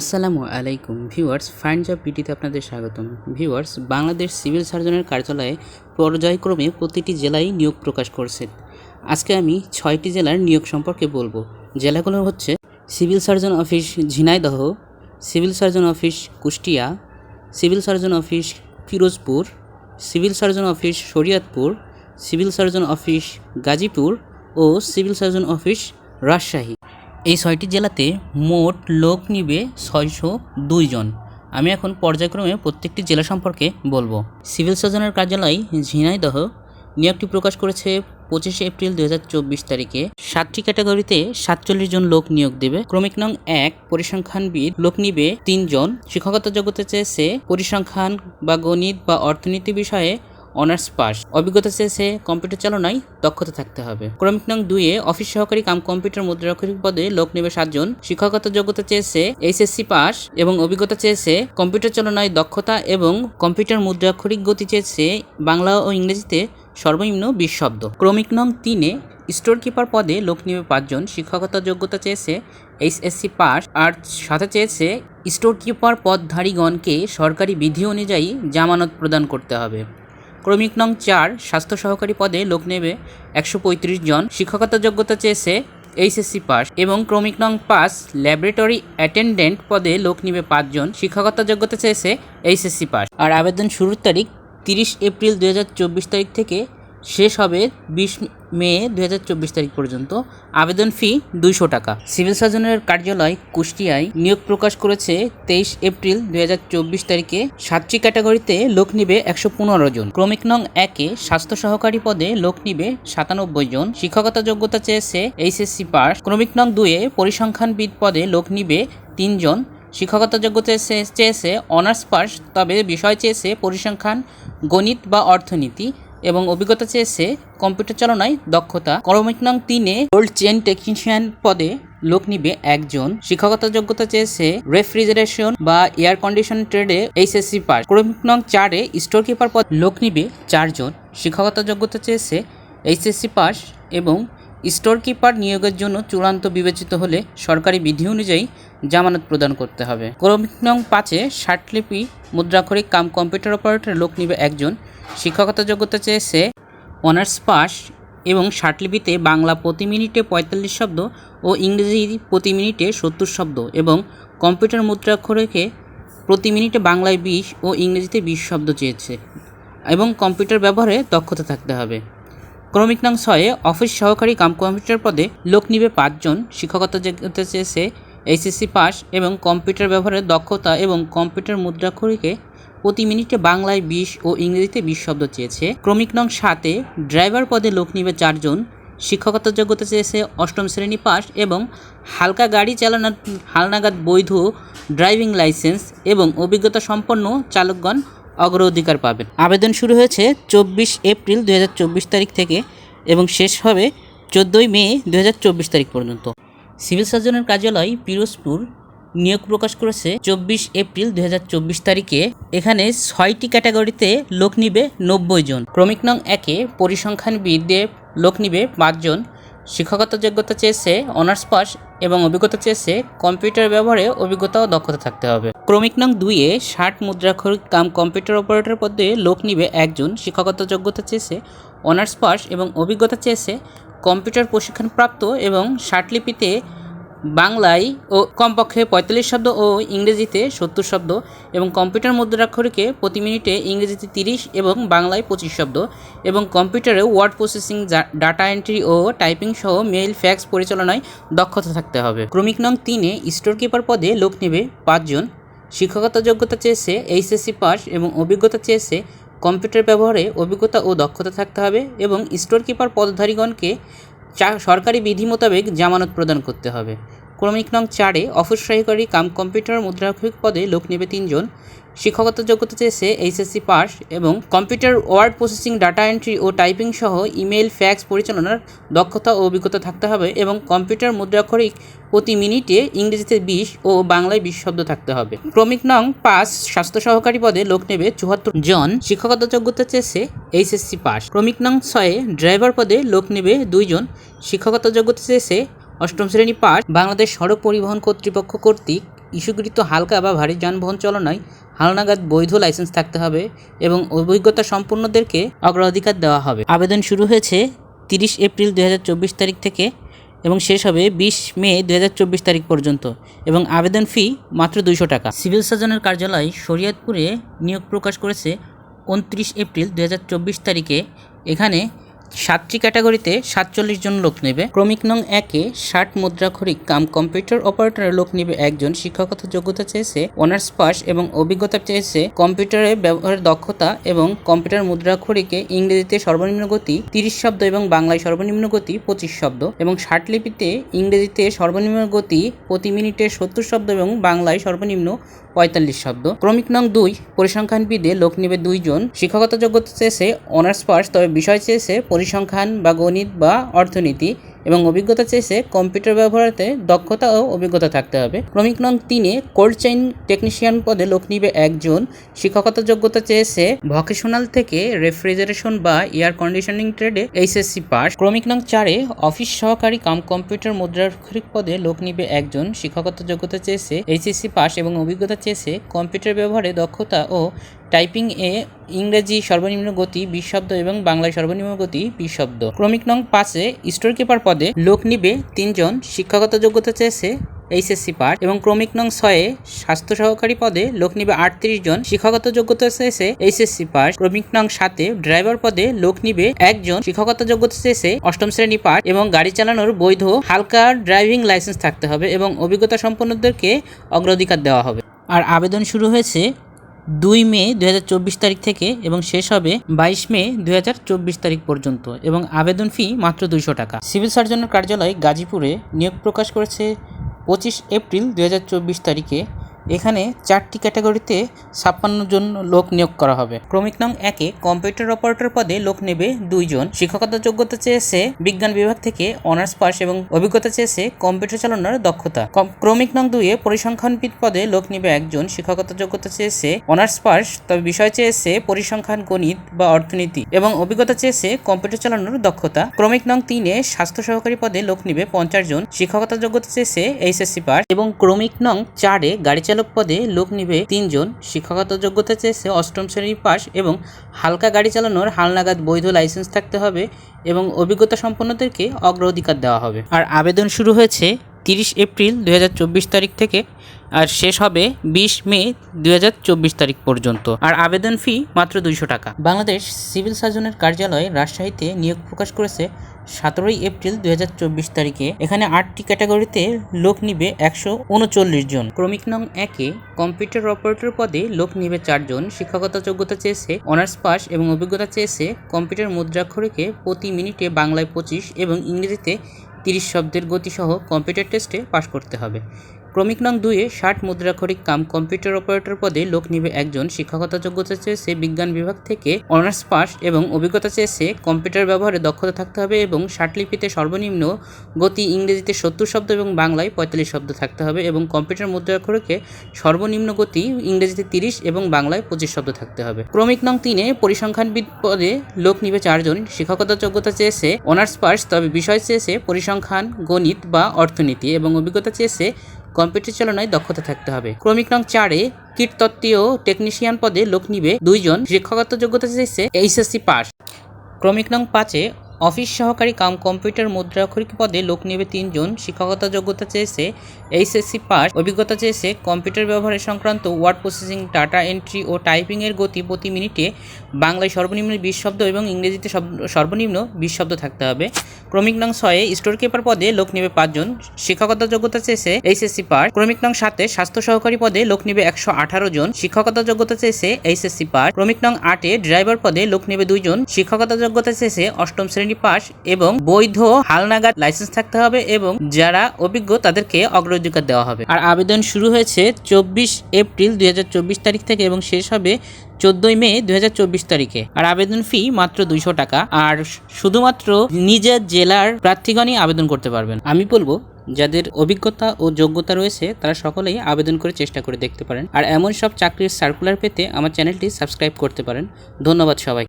আসসালামু আলাইকুম viewers fine job পিটিতে আপনাদের স্বাগতম। ভিউয়ার্স, বাংলাদেশ সিভিল সার্জনের কার্যালয়ে পর্যায়ক্রমে প্রতিটি জেলায় নিয়োগ প্রকাশ করছে। আজকে আমি ছয়টি জেলার নিয়োগ সম্পর্কে বলব। জেলাগুলো হচ্ছে civil surgeon office Jhenaidah, civil surgeon office Kushtia, civil surgeon office Firozpur, civil surgeon office Shariatpur, civil surgeon office Gazipur ও সিভিল সার্জন অফিস রাজশাহী। এই ছয়টি জেলাতে মোট লোক নিবে ছয়শো দুইজন আমি এখন পর্যায়ক্রমে প্রত্যেকটি জেলা সম্পর্কে বলব। সিভিল সার্জনের কার্যালয় ঝিনাইদহ নিয়োগটি প্রকাশ করেছে পঁচিশে এপ্রিল দুই হাজার চব্বিশ তারিখে। সাতটি ক্যাটাগরিতে সাতচল্লিশ জন লোক নিয়োগ দেবে। ক্রমিক নং এক, পরিসংখ্যানবিদ, লোক নিবে তিনজন শিক্ষকতা যোগ্যতা চেয়েছে পরিসংখ্যান বা গণিত বা অর্থনীতি বিষয়ে অনার্স পাস। অভিজ্ঞতা শেষে কম্পিউটার চালনায় দক্ষতা থাকতে হবে। ক্রমিক নং দুইয়ে অফিস সহকারী কাম কম্পিউটার মুদ্রাক্ষরিক পদে লোক নেবে সাতজন। শিক্ষকতা যোগ্যতা চেয়েছে এইচএসসি পাস এবং অভিজ্ঞতা চেয়েছে কম্পিউটার চালনায় দক্ষতা এবং কম্পিউটার মুদ্রাক্ষরিক গতি চেয়েছে বাংলা ও ইংরেজিতে সর্বনিম্ন বিশ শব্দ। ক্রমিক নং তিনে স্টোর কিপার পদে লোক নেবে পাঁচজন। শিক্ষকতা যোগ্যতা চেয়েছে এইচএসসি পাস আর সাথে চেয়েছে স্টোর কিপার পদধারীগণকে সরকারি বিধি অনুযায়ী জামানত প্রদান করতে হবে। ক্রমিক নং চার স্বাস্থ্য সহকারী পদে লোক নেবে একশো পঁয়ত্রিশ জন। শিক্ষকতা যোগ্যতা চেয়েছে এইচএসসি পাস এবং ক্রমিক নং পাস ল্যাবরেটরি অ্যাটেন্ডেন্ট পদে লোক নিবে পাঁচজন শিক্ষকতা যোগ্যতা চেয়েছে এইচএসসি পাস। আর আবেদন শুরুর তারিখ তিরিশ এপ্রিল দু হাজার চব্বিশ তারিখ থেকে শেষ হবে বিশ মে দু হাজার চব্বিশ তারিখ পর্যন্ত। আবেদন ফি দুইশো টাকা। সিভিল সার্জনের কার্যালয় কুষ্টিয়ায় নিয়োগ প্রকাশ করেছে তেইশ এপ্রিল দুই হাজার চব্বিশ তারিখে। সাতটি ক্যাটাগরিতে লোক নিবে একশো পনেরো জন। ক্রমিক নং একে স্বাস্থ্য সহকারী পদে লোক নিবে সাতানব্বই জন। শিক্ষকতা যোগ্যতা চেয়েছে এইচএসসি পাস। ক্রমিক নং দুয়ে পরিসংখ্যানবিদ পদে লোক নিবে তিনজন শিক্ষকতা যোগ্যতা চেয়ে- চেয়েছে অনার্স পাস, তবে বিষয় চেয়েছে পরিসংখ্যান, গণিত বা অর্থনীতি। এবং অভিজ্ঞতা চেয়েছে কম্পিউটার চালনায় দক্ষতা। ক্রমিক তিনে কোল্ড চেন টেকনিশিয়ান পদে লোক নিবে একজন। শিক্ষকতা যোগ্যতা চেয়েছে রেফ্রিজারেশন বা এয়ার কন্ডিশন ট্রেডে এইচএসসি পাস। ক্রমিক নং চারে স্টোর কিপার পদ লোক নিবে চারজন। শিক্ষকতা যোগ্যতা চেয়েছে এইচএসসি পাস এবং স্টোর কিপার নিয়োগের জন্য চূড়ান্ত বিবেচিত হলে সরকারি বিধি অনুযায়ী জামানত প্রদান করতে হবে। ক্রমিক নং পাঁচে ষাটলিপি মুদ্রাক্ষরিক কাম কম্পিউটার অপারেটর লোক নিবে একজন। শিক্ষকতা যোগ্যতা চেয়েছে অনার্স পাস এবং ষাটলিপিতে বাংলা প্রতি মিনিটে পঁয়তাল্লিশ শব্দ ও ইংরেজি প্রতি মিনিটে সত্তর শব্দ এবং কম্পিউটার মুদ্রাক্ষরিকে প্রতি মিনিটে বাংলায় বিশ ও ইংরেজিতে বিশ শব্দ চেয়েছে এবং কম্পিউটার ব্যবহারে দক্ষতা থাকতে হবে। ক্রমিক নং ছয়ে অফিস সহকারী কাম কম্পিউটার পদে লোক নিবে পাঁচজন। শিক্ষকতা যোগ্যতা চেয়েছে এইচএসসি পাস এবং কম্পিউটার ব্যবহারের দক্ষতা এবং কম্পিউটার মুদ্রাক্ষরিকে প্রতি মিনিটে বাংলায় বিশ ও ইংরেজিতে বিশ শব্দ চেয়েছে। ক্রমিক নং সাতে ড্রাইভার পদে লোক নিবে চারজন, শিক্ষকতা যোগ্যতা চেয়েছে অষ্টম শ্রেণি পাস এবং হালকা গাড়ি চালানোর হালনাগাদ বৈধ ড্রাইভিং লাইসেন্স এবং অভিজ্ঞতা সম্পন্ন চালকগণ অগ্রাধিকার পাবেন। আবেদন শুরু হয়েছে চব্বিশ এপ্রিল দু হাজার চব্বিশ তারিখ থেকে এবং শেষ হবে চোদ্দোই মে দু হাজার চব্বিশ তারিখ পর্যন্ত। সিভিল সার্জনের কার্যালয় পিরোজপুর নিয়োগ প্রকাশ করেছে চব্বিশ এপ্রিল দু হাজার চব্বিশ তারিখে। এখানে ছয়টি ক্যাটাগরিতে লোক নিবে নব্বই জন। ক্রমিক নং একে পরিসংখ্যানবিদে লোক নিবে পাঁচজন শিক্ষকতা যোগ্যতা চেয়েছে অনার্স পাস এবং অভিজ্ঞতা চেয়েছে কম্পিউটার ব্যবহারে অভিজ্ঞতা ও দক্ষতা থাকতে হবে। ক্রমিক নং দুইয়ে ষাট মুদ্রাক্ষরিক কাম কম্পিউটার অপারেটর পদে লোক নিবে একজন। শিক্ষকতা যোগ্যতা চেয়েছে অনার্স পাস এবং অভিজ্ঞতা চেয়েছে কম্পিউটার প্রশিক্ষণপ্রাপ্ত এবং ষাটলিপিতে বাংলায় ও কমপক্ষে পঁয়তাল্লিশ শব্দ ও ইংরেজিতে সত্তর শব্দ এবং কম্পিউটার মুদ্রাক্ষরিকে প্রতি মিনিটে ইংরেজিতে তিরিশ এবং বাংলায় পঁচিশ শব্দ এবং কম্পিউটারে ওয়ার্ড প্রসেসিং ডাটা এন্ট্রি ও টাইপিং সহ মেইল, ফ্যাক্স পরিচালনায় দক্ষতা থাকতে হবে। ক্রমিক নং তিনে স্টোর কিপার পদে লোক নেবে পাঁচজন। শিক্ষকতা যোগ্যতা চেয়েছে এইচএসসি পাস এবং অভিজ্ঞতা চেয়েছে কম্পিউটার ব্যবহারে অভিজ্ঞতা ও দক্ষতা থাকতে হবে এবং স্টোর কিপার পদধারীগণকে সরকারি বিধি মোতাবেক জামানত প্রদান করতে হবে। ক্রমিক নং চারে অফিস সহকারী কাম কম্পিউটার মুদ্রাক্ষরিক পদে লোক নেবে তিনজন। শিক্ষকতা যোগ্যতা চেয়েছে এইচএসসি পাস এবং computer word processing, data entry ও টাইপিং সহ ইমেল ফ্যাক্স পরিচালনার দক্ষতা ও অভিজ্ঞতা থাকতে হবে এবং কম্পিউটার মুদ্রাক্ষরিক প্রতি মিনিটে ইংরেজিতে বিশ ও বাংলায় বিশ শব্দ থাকতে হবে। ক্রমিক নং পাঁচ স্বাস্থ্য সহকারী পদে লোক নেবে চুয়াত্তর জন। শিক্ষকতা যোগ্যতা চেয়েছে এইচএসসি পাস। ক্রমিক নং ছয়ে ড্রাইভার পদে লোক নেবে দুইজন শিক্ষকতা যোগ্যতা চেয়েছে অষ্টম শ্রেণি পাঠ, বাংলাদেশ সড়ক পরিবহন কর্তৃপক্ষ কর্তৃক ইস্যুকৃত হালকা বা ভারী যানবাহন চালনায় হালনাগাদ বৈধ লাইসেন্স থাকতে হবে এবং অভিজ্ঞতা সম্পন্নদেরকে অগ্রাধিকার দেওয়া হবে। আবেদন শুরু হয়েছে তিরিশ এপ্রিল দু হাজার চব্বিশ তারিখ থেকে এবং শেষ হবে বিশ মে দু হাজার চব্বিশ তারিখ পর্যন্ত এবং আবেদন ফি মাত্র দুইশো টাকা। সিভিল সার্জনের কার্যালয় শরীয়তপুরে নিয়োগ প্রকাশ করেছে উনত্রিশ এপ্রিল দু হাজার চব্বিশ তারিখে। এখানে সাতটি ক্যাটাগরিতে সাতচল্লিশ জন লোক নেবে। ক্রমিক নং একে ষাট মুদ্রাক্ষরিক কাম কম্পিউটার অপারেটরের লোক নেবে একজন, শিক্ষাগত যোগ্যতা চেয়েছে অনার্স পাস এবং অভিজ্ঞতা চেয়েছে কম্পিউটারে ব্যবহারের দক্ষতা এবং কম্পিউটার মুদ্রাক্ষরিকে ইংরেজিতে সর্বনিম্ন গতি তিরিশ শব্দ এবং বাংলায় সর্বনিম্ন গতি পঁচিশ শব্দ এবং ষাট লিপিতে ইংরেজিতে সর্বনিম্ন গতি প্রতি মিনিটে সত্তর শব্দ এবং বাংলায় সর্বনিম্ন পঁয়তাল্লিশ শব্দ। ক্রমিক নং দুই, পরিসংখ্যানবিদে লোক নেবে দুইজন, শিক্ষাগত যোগ্যতা চেয়েছে অনার্স পাস তবে বিষয় চেয়েছে পরিসংখ্যান বা গণিত বা অর্থনীতি এবং অভিজ্ঞতা চেয়েছে কম্পিউটার ব্যবহারেতে দক্ষতা ও অভিজ্ঞতা থাকতে হবে। ক্রমিক নং তিনে কোল্ড চেইন টেকনিশিয়ান পদে লোক নিবে একজন। শিক্ষকতা যোগ্যতা চেয়েছে ভকেশনাল থেকে রেফ্রিজারেশন বা এয়ার কন্ডিশনিং ট্রেডে এইচএসসি পাস। ক্রমিক নং চারে অফিস সহকারী কাম কম্পিউটার মুদ্রাক্ষরিক পদে লোক নিবে একজন। শিক্ষকতা যোগ্যতা চেয়েছে এইচএসসি পাস এবং অভিজ্ঞতা চেয়েছে কম্পিউটার ব্যবহারে দক্ষতা ও টাইপিং এ ইংরেজি সর্বনিম্ন গতি বিশ শব্দ এবং বাংলায় সর্বনিম্ন গতি বিশ শব্দ। ক্রমিক নং পাঁচে স্টোর কিপার পদে লোক নিবে তিনজন, শিক্ষাগত যোগ্যতা চেয়েছে এইচএসসি পাস এবং ক্রমিক নং ছয়ে স্বাস্থ্য সহকারী পদে লোক নিবে আটত্রিশ জন, শিক্ষাগত যোগ্যতা চেয়েছে এইচএসসি পাস ক্রমিক নং সাতে ড্রাইভার পদে লোক নিবে একজন, শিক্ষাগত যোগ্যতা চেয়েছে অষ্টম শ্রেণি পাস এবং গাড়ি চালানোর বৈধ হালকা ড্রাইভিং লাইসেন্স থাকতে হবে এবং অভিজ্ঞতা সম্পন্নদেরকে অগ্রাধিকার দেওয়া হবে। আর আবেদন শুরু হয়েছে দুই মে দু হাজার চব্বিশ তারিখ থেকে এবং শেষ হবে বাইশ মে দু হাজার চব্বিশ তারিখ পর্যন্ত এবং আবেদন ফি মাত্র দুইশো টাকা। সিভিল সার্জনের কার্যালয় গাজীপুরে নিয়োগ প্রকাশ করেছে পঁচিশ এপ্রিল দু হাজার চব্বিশ তারিখে। এখানে চারটি ক্যাটাগরিতে ছাপ্পান্ন জন লোক নিয়োগ করা হবে। ক্রমিক নং একে কম্পিউটার অপারেটর পদে লোক নেবে দুইজন শিক্ষকতা যোগ্যতা চেয়েছে বিজ্ঞান বিভাগ থেকে অনার্স পাস এবং অভিজ্ঞতা চেয়েছে কম্পিউটার চালানোর দক্ষতা। ক্রমিক নং দুইয়ে পরিসংখ্যানবিদ পদে লোক নেবে একজন। শিক্ষকতা যোগ্যতা চেয়েছে অনার্স পাস তবে বিষয় চেয়েছে পরিসংখ্যান, গণিত বা অর্থনীতি এবং অভিজ্ঞতা চেয়েছে কম্পিউটার চালানোর দক্ষতা। ক্রমিক নং তিনে স্বাস্থ্য সহকারী পদে লোক নেবে পঞ্চাশ জন। শিক্ষকতা যোগ্যতা চেয়েছে এইচএসসি পাস এবং ক্রমিক নং চারে গাড়ি চালক পদে লোক নিবে তিনজন শিক্ষকতা যোগ্যতা চেয়েছে অষ্টম শ্রেণির পাস এবং হালকা গাড়ি চালানোর হালনাগাদ বৈধ লাইসেন্স থাকতে হবে এবং অভিজ্ঞতা সম্পন্নদেরকে অগ্রাধিকার দেওয়া হবে। আর আবেদন শুরু হয়েছে তিরিশ এপ্রিল দুই হাজার চব্বিশ তারিখ থেকে আর শেষ হবে বিশ মে দু হাজার চব্বিশ তারিখ পর্যন্ত। আর আবেদন ফি মাত্র দুইশো টাকা। বাংলাদেশ সিভিল সার্জনের কার্যালয় রাজশাহীতে নিয়োগ প্রকাশ করেছে সতেরোই এপ্রিল দু হাজার চব্বিশ তারিখে এখানে আটটি ক্যাটাগরিতে লোক নিবে একশো উনচল্লিশ জন। ক্রমিক নং একে কম্পিউটার অপারেটর পদে লোক নিবে চারজন। শিক্ষাগত যোগ্যতা চেয়েছে অনার্স পাস এবং অভিজ্ঞতা চেয়েছে কম্পিউটার মুদ্রাক্ষরিকে প্রতি মিনিটে বাংলায় পঁচিশ এবং ইংরেজিতে তিরিশ শব্দের গতিসহ কম্পিউটার টেস্টে পাশ করতে হবে। ক্রমিক নং দুইয়ে ষাট মুদ্রাক্ষরিক কাম কম্পিউটার অপারেটর পদে লোক নিবে একজন শিক্ষাগত যোগ্যতা চেয়েছে বিজ্ঞান বিভাগ থেকে অনার্স পাস এবং অভিজ্ঞতা চেয়েছে কম্পিউটার ব্যবহারে দক্ষতা থাকতে হবে এবং লিপিতে সর্বনিম্ন গতি ইংরেজিতে সত্তর শব্দ এবং বাংলায় পঁয়তাল্লিশ শব্দ থাকতে হবে এবং কম্পিউটার মুদ্রাক্ষরকে সর্বনিম্ন গতি ইংরেজিতে তিরিশ এবং বাংলায় পঁচিশ শব্দ থাকতে হবে। ক্রমিক নং তিনে পরিসংখ্যানবিদ পদে লোক নিবে চারজন শিক্ষকতা যোগ্যতা চেয়েছে অনার্স পাস তবে বিষয় চেয়েছে পরিসংখ্যান, গণিত বা অর্থনীতি এবং অভিজ্ঞতা চেয়েছে কম্পিউটার চালনায় দক্ষতা থাকতে হবে। ক্রমিক নং চারে কীটতত্ত্বীয় টেকনিশিয়ান পদে লোক নিবে দুইজন শিক্ষাগত যোগ্যতা চেয়েছে এইচএসসি পাস। ক্রমিক নং পাঁচে অফিস সহকারী কাম কম্পিউটার মুদ্রাক্ষরিক পদে লোক নেবে তিনজন শিক্ষাগত যোগ্যতা চেয়েছে এইচএসসি পাস। অভিজ্ঞতা চেয়েছে কম্পিউটার ব্যবহারের সংক্রান্ত ওয়ার্ড প্রসেসিং, ডাটা এন্ট্রি ও টাইপিংয়ের গতি প্রতি মিনিটে বাংলায় সর্বনিম্ন বিশ শব্দ এবং ইংরেজিতে সর্বনিম্ন বিশ শব্দ থাকতে হবে। ক্রমিক নং ছয়ে স্টোর কিপার পদে লোক নেবে পাঁচজন। শিক্ষকতা যোগ্যতা চেয়েছে এইচএসসি পাস ক্রমিক নং সাতে স্বাস্থ্য সহকারী পদে লোক নেবে একশো আঠারো জন। শিক্ষকতা যোগ্যতা চেয়েছে এইচএসসি পাস ক্রমিক নং আটে ড্রাইভার পদে লোক নেবে দুইজন। শিক্ষকতা যোগ্যতা চেয়েছে অষ্টম শ্রেণি পাস এবং বৈধ হালনাগাদ লাইসেন্স থাকতে হবে এবং যারা অভিজ্ঞ তাদেরকে অগ্রাধিকার দেওয়া হবে। আর আবেদন শুরু হয়েছে চব্বিশ এপ্রিল দুই হাজার চব্বিশ তারিখ থেকে এবং শেষ হবে চোদ্দই মে দু হাজার চব্বিশ তারিখে। আর আবেদন ফি মাত্র দুইশো টাকা। আর শুধুমাত্র নিজের জেলার প্রার্থীগণই আবেদন করতে পারবেন। আমি বলব, যাদের অভিজ্ঞতা ও যোগ্যতা রয়েছে, তারা সকলেই আবেদন করে চেষ্টা করে দেখতে পারেন। আর এমন সব চাকরির সার্কুলার পেতে আমার চ্যানেলটি সাবস্ক্রাইব করতে পারেন। ধন্যবাদ সবাই